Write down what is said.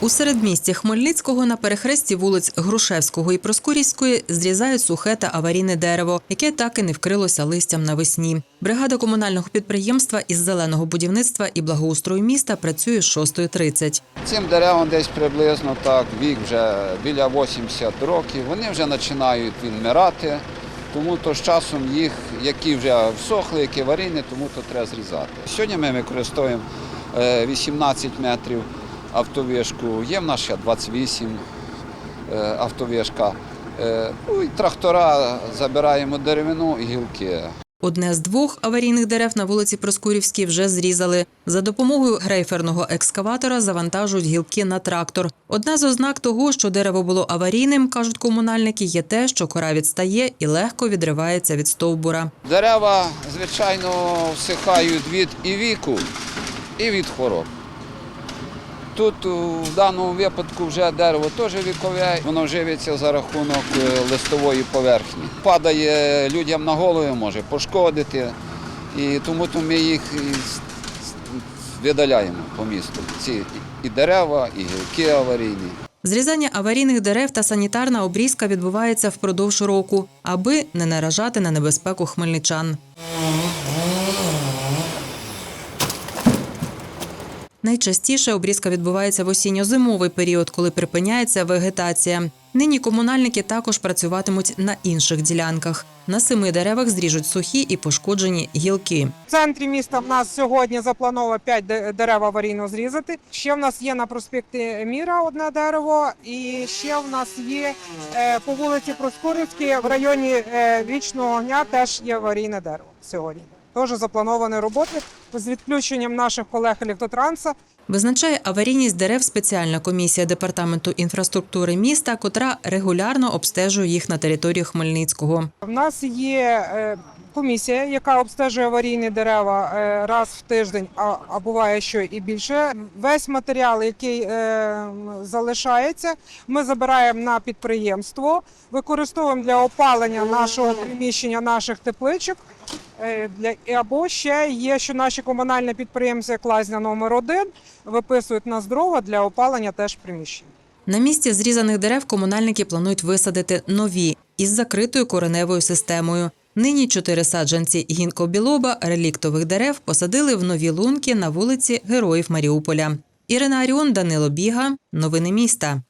У середмісті Хмельницького на перехресті вулиць Грушевського і Проскурівської зрізають сухе та аварійне дерево, яке так і не вкрилося листям навесні. Бригада комунального підприємства із зеленого будівництва і благоустрою міста працює з 6.30. Цим деревам десь приблизно так, вік вже біля 80 років. Вони вже починають відмирати, тому то з часом їх, які вже всохли, які аварійні, тому то треба зрізати. Сьогодні ми використовуємо е, 18 метрів автовишку, є в нас ще 28 е, автовишка. Е, Ну і трактора забираємо деревину і гілки. Одне з двох аварійних дерев на вулиці Проскурівській вже зрізали. За допомогою грейферного екскаватора завантажують гілки на трактор. Одна з ознак того, що дерево було аварійним, кажуть комунальники, є те, що кора відстає і легко відривається від стовбура. Дерева, звичайно, всихають від і віку, і від хвороб. Тут у даному випадку вже дерево теж вікове, воно живиться за рахунок е, листової поверхні. Падає людям на голову, може пошкодити, і тому то ми їх видаляємо по місту. Ці і дерева, і гілки аварійні. Зрізання аварійних дерев та санітарна обрізка відбувається впродовж року, аби не наражати на небезпеку хмельничан. Найчастіше обрізка відбувається в осінньо-зимовий період, коли припиняється вегетація. Нині комунальники також працюватимуть на інших ділянках. На семи деревах зріжуть сухі і пошкоджені гілки. В центрі міста в нас сьогодні заплановано 5 дерев аварійно зрізати. Ще в нас є на проспекті Міра одне дерево, і ще в нас є е, по вулиці Проскурівській в районі е, Вічного огня теж є аварійне дерево сьогодні. Теж заплановані роботи з відключенням наших колег електротранса. Визначає аварійність дерев спеціальна комісія департаменту інфраструктури міста, котра регулярно обстежує їх на території Хмельницького. В нас є е, комісія, яка обстежує аварійні дерева е, раз в тиждень, а, а буває, що і більше. Весь матеріал, який е, залишається, ми забираємо на підприємство, використовуємо для опалення нашого приміщення, наших тепличок. Е, або ще є, що наші комунальні підприємці, як лазня номер 1 виписують нас дрова для опалення теж приміщень. На місці зрізаних дерев комунальники планують висадити нові із закритою кореневою системою. Нині чотири саджанці гінкобілоба реліктових дерев посадили в нові лунки на вулиці Героїв Маріуполя. Ірина Аріон, Данило Біга. Новини міста.